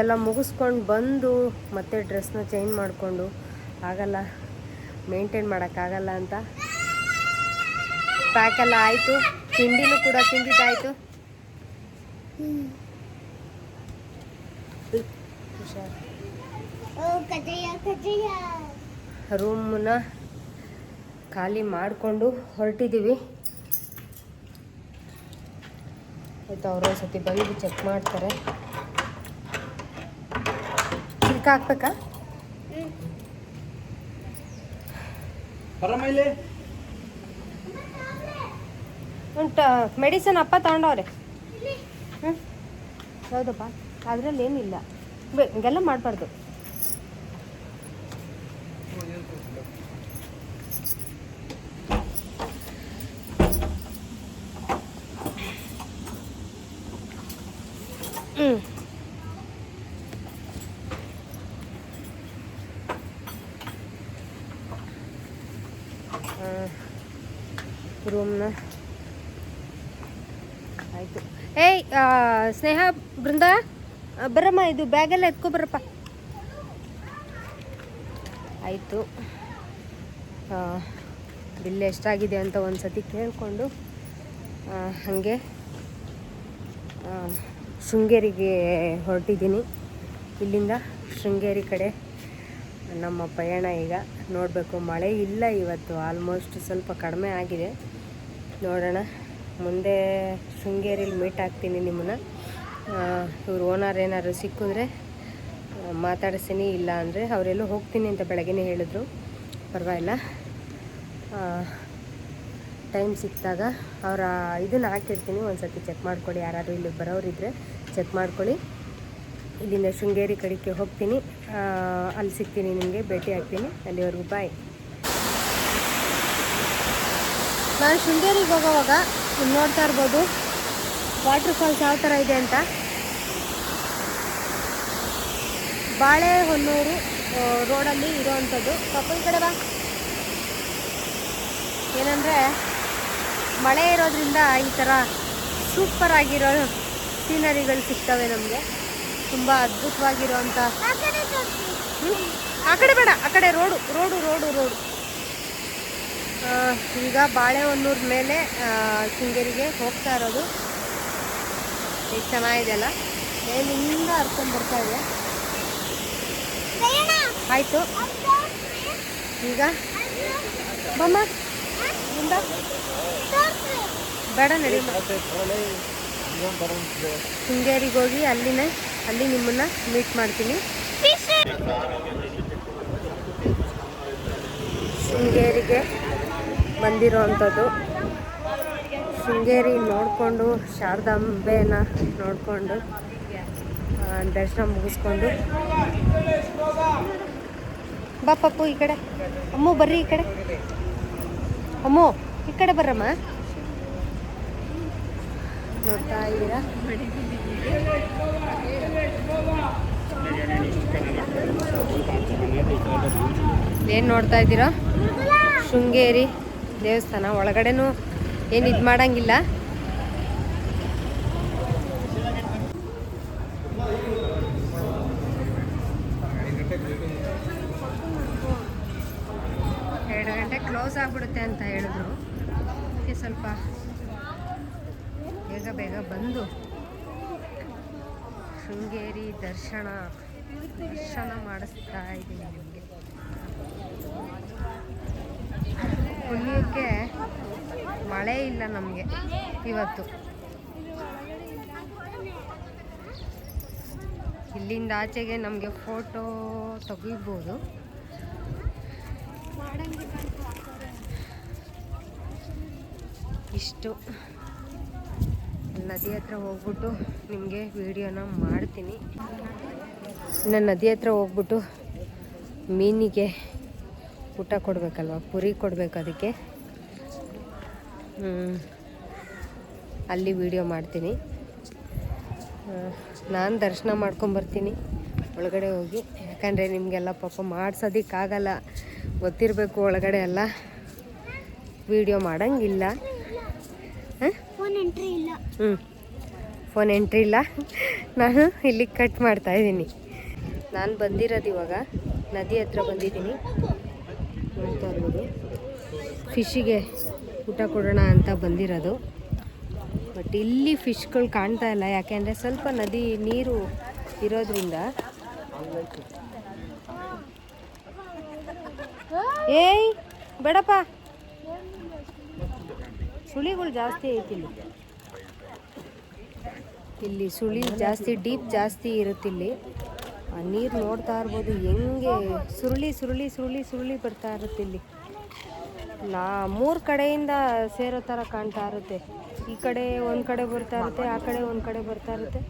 ಎಲ್ಲ ಮುಗಿಸ್ಕೊಂಡು ಬಂದು ಮತ್ತೆ ಡ್ರೆಸ್ನ ಚೇಂಜ್ ಮಾಡಿಕೊಂಡು, ಆಗಲ್ಲ, ಮೇಂಟೈನ್ ಮಾಡೋಕ್ಕಾಗಲ್ಲ ಅಂತ. ಪ್ಯಾಕೆಲ್ಲ ಆಯಿತು. ತಿಂಡಿನೂ ಕೂಡ ತಿಂದಿದ್ದಾಯಿತು. ರೂಮನ್ನ ಖಾಲಿ ಮಾಡಿಕೊಂಡು ಹೊರಟಿದ್ದೀವಿ ಆಯಿತು, ಅವರು ಸತಿ ಬಂದು ಚೆಕ್ ಮಾಡ್ತಾರೆ. ಚಿಲ್ಕ ಹಾಕ್ಬೇಕಾ? ಉಂಟ ಮೆಡಿಸಿನ್ ಅಪ್ಪ ತಗೊಂಡವ್ರೆ. ಹ್ಞೂ ಹೌದಪ್ಪ ಅದರಲ್ಲಿ ಏನಿಲ್ಲ. ಹಿಂಗೆಲ್ಲ ಮಾಡಬಾರ್ದು. ಹ್ಞೂ ರೂಮ್ನ ಆಯಿತು. ಏಯ್ ಸ್ನೇಹ, ಬೃಂದ ಬರಮ್ಮ, ಇದು ಬ್ಯಾಗೆಲ್ಲ ಎತ್ಕೊ ಬರಪ್ಪ. ಆಯಿತು. ಬಿಲ್ ಎಷ್ಟಾಗಿದೆ ಅಂತ ಒಂದು ಸತಿ ಕೇಳಿಕೊಂಡು ಹಾಗೆ ಶೃಂಗೇರಿಗೆ ಹೊರಟಿದ್ದೀನಿ. ಇಲ್ಲಿಂದ ಶೃಂಗೇರಿ ಕಡೆ ನಮ್ಮ ಪಯಣ ಈಗ ನೋಡಬೇಕು. ಮಳೆ ಇಲ್ಲ ಇವತ್ತು, ಆಲ್ಮೋಸ್ಟ್ ಸ್ವಲ್ಪ ಕಡಿಮೆ ಆಗಿದೆ. ನೋಡೋಣ. ಮುಂದೆ ಶೃಂಗೇರಿಲಿ ಮೀಟ್ ಆಗ್ತೀನಿ ನಿಮ್ಮನ್ನ. ಇವ್ರು ಓನರ್ ಏನಾದ್ರು ಸಿಕ್ಕಿದ್ರೆ ಮಾತಾಡಿಸ್ತೀನಿ ಇಲ್ಲ ಅಂದರೆ ಅವರೆಲ್ಲೂ ಹೋಗ್ತೀನಿ ಅಂತ ಬೆಳಗ್ಗೆ ಹೇಳಿದ್ರು. ಪರವಾಗಿಲ್ಲ. ಟೈಮ್ ಸಿಕ್ಕಿದಾಗ ಅವರ ಇದನ್ನು ಹಾಕಿರ್ತೀನಿ. ಒಂದು ಸತಿ ಚೆಕ್ ಮಾಡ್ಕೊಳ್ಳಿ. ಯಾರಾದರೂ ಇಲ್ಲಿ ಬರೋರಿದ್ದರೆ ಚೆಕ್ ಮಾಡ್ಕೊಳ್ಳಿ. ಇಲ್ಲಿಂದ ಶೃಂಗೇರಿ ಕಡೆಗೆ ಹೋಗ್ತೀನಿ. ಅಲ್ಲಿ ಸಿಗ್ತೀನಿ ನಿಮಗೆ. ಭೇಟಿ ಆಗ್ತೀನಿ. ಅಲ್ಲಿವರೆಗೂ ಬಾಯ್ ನಾನು ಶೃಂಗೇರಿಗೆ ಹೋಗೋವಾಗ ನೋಡ್ತಾ ಇರ್ಬೋದು. ವಾಟರ್ ಫಾಲ್ಸ್ ಯಾವ ಥರ ಇದೆ ಅಂತ. ಬಾಳೆಹೊನ್ನೂರು ರೋಡಲ್ಲಿ ಇರೋವಂಥದ್ದು. ಪಾಪ ಈ ಕಡೆ ಬಾ. ಏನಂದರೆ ಮಳೆ ಇರೋದ್ರಿಂದ ಈ ಥರ ಸೂಪರ್ ಆಗಿರೋ ಸೀನರಿಗಳು ಸಿಗ್ತವೆ ನಮಗೆ. ತುಂಬ ಅದ್ಭುತವಾಗಿರೋವಂಥ ಅಂಥ ಆ ಕಡೆ ಬೇಡ ಆ ಕಡೆ ರೋಡು ರೋಡು ರೋಡು ರೋಡು. ಈಗ ಬಾಳೆಹೊನ್ನೂರ ಮೇಲೆ ಶೃಂಗೇರಿಗೆ ಹೋಗ್ತಾ ಇರೋದು. ಚೆನ್ನಾಗಿದೆ ಚೆನ್ನಾಗಿದೆಯಲ್ಲ? ಮೇಲಿಂದ ಹರ್ಕೊಂಡು ಬರ್ತಾ ಇದೆ. ಆಯಿತು. ಈಗ? ಬಮ್ಮ ಮುಂದ ಬೇಡ ನಡಿ. ಶೃಂಗೇರಿಗೆ ಹೋಗಿ ಅಲ್ಲಿನೇ ಅಲ್ಲಿ ನಿಮ್ಮನ್ನ ಮೀಟ್ ಮಾಡ್ತೀನಿ. ಶೃಂಗೇರಿಗೆ ಬಂದಿರೋವಂಥದ್ದು. ಶೃಂಗೇರಿ ನೋಡಿಕೊಂಡು, ಶಾರದಾಂಬೆನ ನೋಡಿಕೊಂಡು ದರ್ಶನ ಮುಗಿಸ್ಕೊಂಡು. ಬಾ ಪಪ್ಪು ಈ ಕಡೆ. ಅಮ್ಮು ಬರ್ರಿ ಈ ಕಡೆ. ಅಮ್ಮು, ಈ ಕಡೆ ಬರ್ರಮ್ಮ. ನೋಡ್ತಾ ಇದ್ದೀರಾ? ಏನು ನೋಡ್ತಾ ಇದ್ದೀರಾ? ಶೃಂಗೇರಿ. ದೇವಸ್ಥಾನ ಒಳಗಡೆನೂ ಏನು ಇದು ಮಾಡಂಗಿಲ್ಲ. ಎರಡು ಗಂಟೆ ಕ್ಲೋಸ್ ಆಗಿಬಿಡುತ್ತೆ ಅಂತ ಹೇಳಿದ್ರು. ಅದಕ್ಕೆ ಸ್ವಲ್ಪ ಬೇಗ ಬೇಗ ಬಂದು ಶೃಂಗೇರಿ ದರ್ಶನ ದರ್ಶನ ಮಾಡಿಸ್ತಾ ಇದ್ದೀನಿ. ನಿಮಗೆ ಮಳೆ ಇಲ್ಲ ನಮಗೆ ಇವತ್ತು. ಇಲ್ಲಿಂದ ಆಚೆಗೆ ನಮಗೆ ಫೋಟೋ ತೆಗಿಬೋದು. ಇಷ್ಟು. ನದಿ ಹತ್ರ ಹೋಗ್ಬಿಟ್ಟು ನಿಮಗೆ ವಿಡಿಯೋನ ಮಾಡ್ತೀನಿ. ಇನ್ನು ನದಿ ಹತ್ರ ಹೋಗ್ಬಿಟ್ಟು ಮೀನಿಗೆ ಊಟ ಕೊಡಬೇಕಲ್ವ? ಪುರಿ ಕೊಡಬೇಕು ಅದಕ್ಕೆ. ಅಲ್ಲಿ ವಿಡಿಯೋ ಮಾಡ್ತೀನಿ. ನಾನು ದರ್ಶನ ಮಾಡ್ಕೊಂಬರ್ತೀನಿ. ಒಳಗಡೆ ಹೋಗಿ. ಯಾಕಂದರೆ ನಿಮಗೆಲ್ಲ ಪಾಪ ಮಾಡ್ಸೋದಕ್ಕಾಗಲ್ಲ. ಗೊತ್ತಿರಬೇಕು ಒಳಗಡೆ ಎಲ್ಲ. ವಿಡಿಯೋ ಮಾಡೋಂಗಿಲ್ಲ. ಫೋನ್ ಎಂಟ್ರಿ ಇಲ್ಲ. ಹ್ಞೂ ಫೋನ್ ಎಂಟ್ರಿ ಇಲ್ಲ. ನಾನು ಇಲ್ಲಿ ಕಟ್ ಮಾಡ್ತಾಯಿದ್ದೀನಿ ನಾನು ಬಂದಿರೋದು ಇವಾಗ. ನದಿ ಹತ್ರ ಬಂದಿದ್ದೀನಿ. ಫಿಶ್ಶಿಗೆ ಊಟ ಕೊಡೋಣ ಅಂತ ಬಂದಿರೋದು. ಬಟ್ ಇಲ್ಲಿ ಫಿಶ್ಗಳು ಕಾಣ್ತಾ ಇಲ್ಲ. ಯಾಕೆಂದರೆ ಸ್ವಲ್ಪ ನದಿ ನೀರು ಇರೋದ್ರಿಂದ. ಏಯ್, ಬೇಡಪ್ಪ. ಸುಳಿಗಳು ಜಾಸ್ತಿ ಐತಿ ಇಲ್ಲಿ. ಇಲ್ಲಿ ಸುಳಿ ಜಾಸ್ತಿ, ಡೀಪ್ ಜಾಸ್ತಿ ಇರುತ್ತಿಲ್ಲಿ ಆ ನೀರು ನೋಡ್ತಾ ಇರ್ಬೋದು. ಹೆಂಗೆ ಸುರುಳಿ ಸುರುಳಿ ಸುರುಳಿ ಸುರುಳಿ ಬರ್ತಾ ಇರುತ್ತೆ ಇಲ್ಲಿ. ನಾ ಮೂರು ಕಡೆಯಿಂದ ಸೇರೋ ಥರ ಕಾಣ್ತಾ ಇರುತ್ತೆ. ಈ ಕಡೆ ಒಂದು ಕಡೆ ಬರ್ತಾ ಇರುತ್ತೆ, ಆ ಕಡೆ ಒಂದು ಕಡೆ ಬರ್ತಾ ಇರುತ್ತೆ.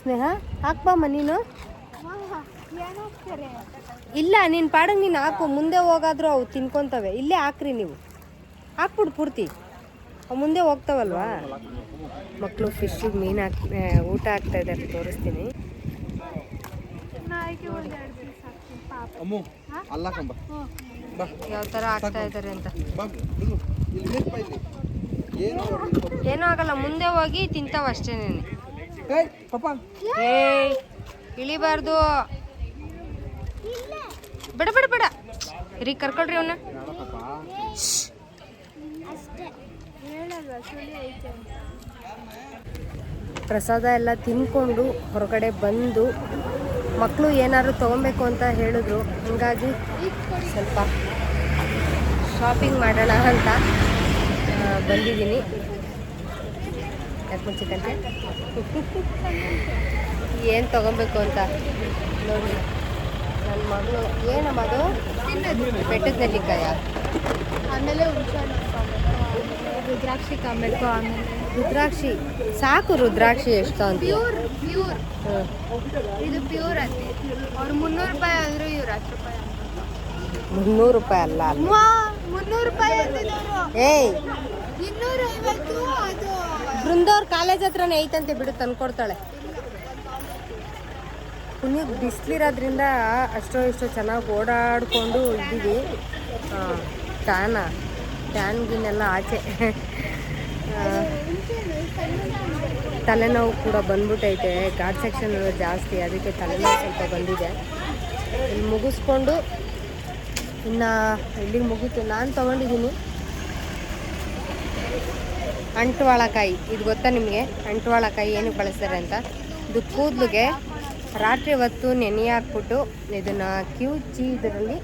ಸ್ನೇಹ ಹಾಕ್ಬಾಮ್ಮ ನೀನು? ಇಲ್ಲ, ನೀನು ಪಾಡಂಗೆ ನೀನು ಹಾಕು. ಮುಂದೆ ಹೋಗಾದ್ರೂ ಅವು ತಿನ್ಕೊತವೆ. ಇಲ್ಲೇ ಹಾಕ್ರಿ ನೀವು. ಹಾಕ್ಬಿಡು ಪೂರ್ತಿ. ಅವು ಮುಂದೆ ಹೋಗ್ತಾವಲ್ವಾ? ಮಕ್ಕಳು ಫಿಶ್ಶಿಗೆ ಮೀನು ಹಾಕಿ ಊಟ ಹಾಕ್ತಾ ಇದ್ದಾರೆ ತೋರಿಸ್ತೀನಿ. ಅಮ್ಮು ಅಲ್ಲ ಕಂಬ ಬಾ. ಯಾವ ಥರ ಆಗ್ತಾ ಇದ್ದಾರೆ ಅಂತ. ಬಾ ಬಿಡು. ಇಲ್ಲಿ ನಿಲ್ಪ ಇಲ್ಲಿ. ಏನು ಏನೂ ಆಗಲ್ಲ ಮುಂದೆ ಹೋಗಿ ತಿಂತಾವ ಅಷ್ಟೇ ಏಯ್ ಪಾಪ ಏಯ್ ಇಳಿಬಾರ್ದು. ಬೇಡ ಬೇಡ ಬೇಡ. ರೀ ಕರ್ಕೊಳ್ರಿ ಅವನ್ನ ಬೇಡ ಪಾಪ ಪ್ರಸಾದ ಎಲ್ಲ ತಿನ್ಕೊಂಡು ಹೊರಗಡೆ ಬಂದು ಮಕ್ಕಳು ಏನಾದರೂ ತೊಗೊಬೇಕು ಅಂತ ಹೇಳಿದ್ರು, ಹೀಗಾಗಿ ಸ್ವಲ್ಪ ಶಾಪಿಂಗ್ ಮಾಡೋಣ ಅಂತ ಬಂದಿದ್ದೀನಿ. ಯಾಕೆ ಏನು ತೊಗೊಬೇಕು ಅಂತ? ನೋಡಿ ನನ್ನ ಮಗಳು ಏನಮ್ಮ ಅದು ಬೆಟ್ಟದ ನೆಲ್ಲಿಕಾಯ. ಆಮೇಲೆ ರುದ್ರಾಕ್ಷಿ ತಗೊಂಬೇಕು ಆಮೇಲೆ ರುದ್ರಾಕ್ಷಿ. ಸಾಕು ರುದ್ರಾಕ್ಷಿ ಎಷ್ಟು ಅಂತ ಪ್ಯೂರ್. ಪ್ಯೂರ್ ಇದು ಪ್ಯೂರ್ ಅಂತೆ ಅವ್ರು ಮುನ್ನೂರು ರೂಪಾಯಿ ಆದ್ರೂ ಇವ್ರು ಹತ್ತು ರೂಪಾಯಿ ಮುನ್ನೂರು ರೂಪಾಯಿ ಅಲ್ಲ ಮುನ್ನೂರು ರೂಪಾಯಿ ಏಯ್. ಇನ್ನೂರ ಐವತ್ತು ಅದು. ಬೃಂದವ್ರ ಕಾಲೇಜ್ ಹತ್ರನೇ ಐತಂತೆ ಬಿಡು ತಂದ್ಕೊಡ್ತಾಳೆ. ಪುಣ್ಯಕ್ಕೆ ಬಿಸಿಲಿರೋದ್ರಿಂದ ಅಷ್ಟೋ ಇಷ್ಟೋ ಚೆನ್ನಾಗಿ ಓಡಾಡಿಕೊಂಡು ಇದ್ದೀವಿ. ಟ್ಯಾನ. ಟ್ಯಾನ್ ಗಿನ್ನೆಲ್ಲ ಆಚೆ. ತಲೆನೋವು ಕೂಡ ಬಂದ್ಬಿಟ್ಟೈತೆ. ಗಾಡ್ ಸೆಕ್ಷನ್ ಜಾಸ್ತಿ, ಅದಕ್ಕೆ ತಲೆನೋವು ಸ್ವಲ್ಪ ಬಂದಿದೆ. ಇಲ್ಲಿ ಮುಗಿಸ್ಕೊಂಡು ಇನ್ನು ಇಲ್ಲಿಗೆ ಮುಗಿತು. ನಾನು ತೊಗೊಂಡಿದ್ದೀನಿ. ಅಂಟ್ವಾಳಕಾಯಿ. ಇದು ಗೊತ್ತಾ ನಿಮಗೆ? ಅಂಟ್ವಾಳಕಾಯಿ ಏನಕ್ಕೆ ಬಳಸ್ತಾರೆ ಅಂತ? ಇದು ಕೂದಲಿಗೆ ರಾತ್ರಿ ಹೊತ್ತು ನೆನೆ ಹಾಕ್ಬಿಟ್ಟು ಇದನ್ನು ಕಿವುಚಿ ಇದರಲ್ಲಿ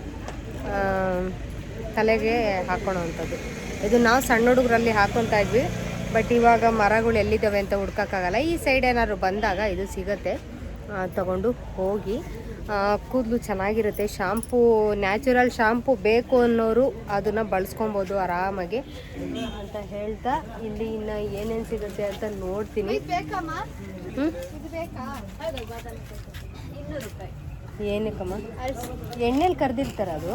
ತಲೆಗೆ ತಲೆಗೆ ಹಾಕೊಳ್ಳೋವಂಥದ್ದು ಇದು ನಾವು ಸಣ್ಣ ಹುಡುಗರಲ್ಲಿ ಹಾಕೊತಾ ಇದ್ವಿ. ಬಟ್ ಇವಾಗ ಮರಗಳು ಎಲ್ಲಿದ್ದಾವೆ ಅಂತ ಹುಡ್ಕೋಕ್ಕಾಗಲ್ಲ. ಈ ಸೈಡ್ ಏನಾದ್ರು ಬಂದಾಗ ಇದು ಸಿಗುತ್ತೆ. ತಗೊಂಡು ಹೋಗಿ. ಕೂದಲು ಚೆನ್ನಾಗಿರುತ್ತೆ. ಶಾಂಪೂ ನ್ಯಾಚುರಲ್ ಶಾಂಪೂ ಬೇಕು ಅನ್ನೋರು ಅದನ್ನು ಬಳಸ್ಕೊಬೋದು ಆರಾಮಾಗಿ. ಅಂತ ಹೇಳ್ತಾ ಇಲ್ಲಿ ಇನ್ನು ಏನೇನು ಸಿಗುತ್ತೆ ಅಂತ ನೋಡ್ತೀನಿ. ಏನಕ್ಕಮ್ಮ? ಎಣ್ಣೆಲಿ ಕರೆದಿರ್ತಾರ ಅದು?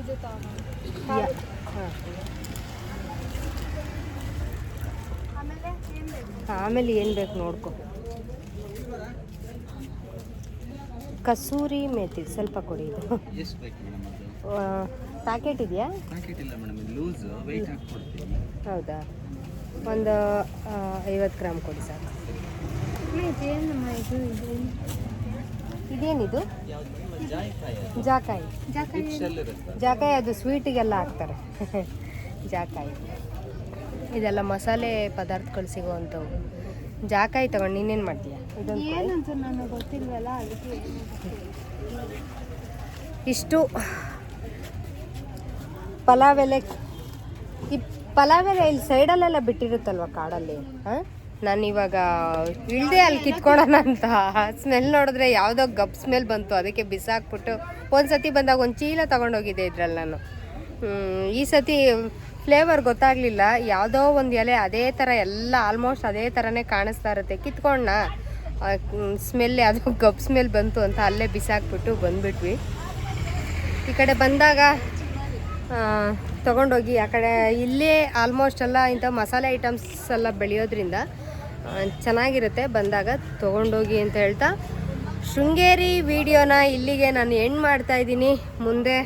ಇದು ಹಾಂ. ಆಮೇಲೆ ಏನು ಬೇಕು ನೋಡ್ಕೊ. ಕಸೂರಿ ಮೇಥಿ ಸ್ವಲ್ಪ ಕೊಡಿ ಇದು. ಪ್ಯಾಕೆಟ್ ಇದೆಯಾ? ಪ್ಯಾಕೆಟ್ ಇಲ್ಲ ಮೇಡಮ್ ಇದು ಲೂಸ್ ವೆಯ್ಟ್ ಹಾಕ್ಕೊಡ್ತೀನಿ. ಹೌದಾ? ಒಂದು ಐವತ್ತು ಗ್ರಾಮ್ ಕೊಡಿ ಸರ್ ಇದೇನಿದು? ಜಾಕಾಯಿ. ಜಾಕಾಯಿ ಅದು ಸ್ವೀಟಿಗೆಲ್ಲ ಹಾಕ್ತಾರೆ. ಜಾಕಾಯಿ. ಇದೆಲ್ಲ ಮಸಾಲೆ ಪದಾರ್ಥಗಳು ಸಿಗುವಂಥವು. ಜಾಕಾಯಿ ತಗೊಂಡು ನೀನೇನು ಮಾಡ್ತೀಯಾ? ಇದೊಂದು ಗೊತ್ತಿಲ್ವಲ್ಲ ಇಷ್ಟು. ಪಲಾವ್ ಎಲೆ ಈ ಪಲಾವ್ ಎಲೆ ಇಲ್ಲಿ ಸೈಡಲ್ಲೆಲ್ಲ ಬಿಟ್ಟಿರುತ್ತಲ್ವ ಕಾಡಲ್ಲಿ? ಹಾಂ? ನಾನು ಇವಾಗ ಇಳ್ದೆ ಅಲ್ಲಿ ಕಿತ್ಕೊಳೋಣ ಅಂತ. ಸ್ಮೆಲ್ ನೋಡಿದ್ರೆ ಯಾವುದೋ ಗಬ್ ಸ್ಮೆಲ್ ಬಂತು. ಅದಕ್ಕೆ ಬಿಸಾಕ್ಬಿಟ್ಟು ಒಂದು ಸತಿ ಬಂದಾಗ ಒಂದು ಚೀಲ ತೊಗೊಂಡೋಗಿದ್ದೆ ಇದ್ರಲ್ಲಿ ನಾನು. ಈ ಸತಿ ಫ್ಲೇವರ್ ಗೊತ್ತಾಗಲಿಲ್ಲ. ಯಾವುದೋ ಒಂದು ಎಲೆ ಅದೇ ಥರ ಎಲ್ಲ ಆಲ್ಮೋಸ್ಟ್ ಅದೇ ಥರನೇ ಕಾಣಿಸ್ತಾ ಇರುತ್ತೆ. ಕಿತ್ಕೊಂಡ ಸ್ಮೆಲ್ ಯಾವುದೋ ಗಬ್ ಸ್ಮೆಲ್ ಬಂತು ಅಂತ ಅಲ್ಲೇ ಬಿಸಾಕ್ಬಿಟ್ಟು ಬಂದ್ಬಿಟ್ವಿ. ಈ ಕಡೆ ಬಂದಾಗ ತಗೊಂಡೋಗಿ ಆ ಕಡೆ ಇಲ್ಲೇ ಆಲ್ಮೋಸ್ಟ್ ಎಲ್ಲ ಇಂಥ ಮಸಾಲೆ ಐಟಮ್ಸ್ ಎಲ್ಲ ಬೆಳೆಯೋದ್ರಿಂದ ಚೆನ್ನಾಗಿರುತ್ತೆ. ಬಂದಾಗ ತೊಗೊಂಡೋಗಿ ಅಂತ ಹೇಳ್ತಾ, ಶೃಂಗೇರಿ ವಿಡಿಯೋನ ಇಲ್ಲಿಗೆ ನಾನು ಎಂಡ್ ಮಾಡ್ತಾಯಿದ್ದೀನಿ ಮುಂದೆ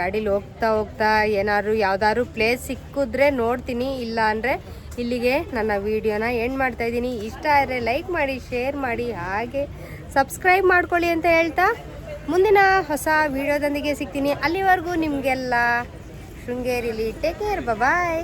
ಗಾಡೀಲಿ ಹೋಗ್ತಾ ಹೋಗ್ತಾ ಏನಾದ್ರು ಯಾವ್ದಾದ್ರು ಪ್ಲೇಸ್ ಸಿಕ್ಕಿದ್ರೆ ನೋಡ್ತೀನಿ, ಇಲ್ಲ ಅಂದರೆ ಇಲ್ಲಿಗೆ ನನ್ನ ವಿಡಿಯೋನ ಎಂಡ್ ಮಾಡ್ತಾ ಇದ್ದೀನಿ. ಇಷ್ಟ ಆದರೆ ಲೈಕ್ ಮಾಡಿ ಶೇರ್ ಮಾಡಿ, ಹಾಗೆ ಸಬ್ಸ್ಕ್ರೈಬ್ ಮಾಡ್ಕೊಳ್ಳಿ ಅಂತ ಹೇಳ್ತಾ ಮುಂದಿನ ಹೊಸ ವಿಡಿಯೋದೊಂದಿಗೆ ಸಿಗ್ತೀನಿ. ಅಲ್ಲಿವರೆಗೂ ನಿಮಗೆಲ್ಲ ಶೃಂಗೇರಿಲಿ ಟೇಕ್ ಕೇರ್ ಬಾಯ್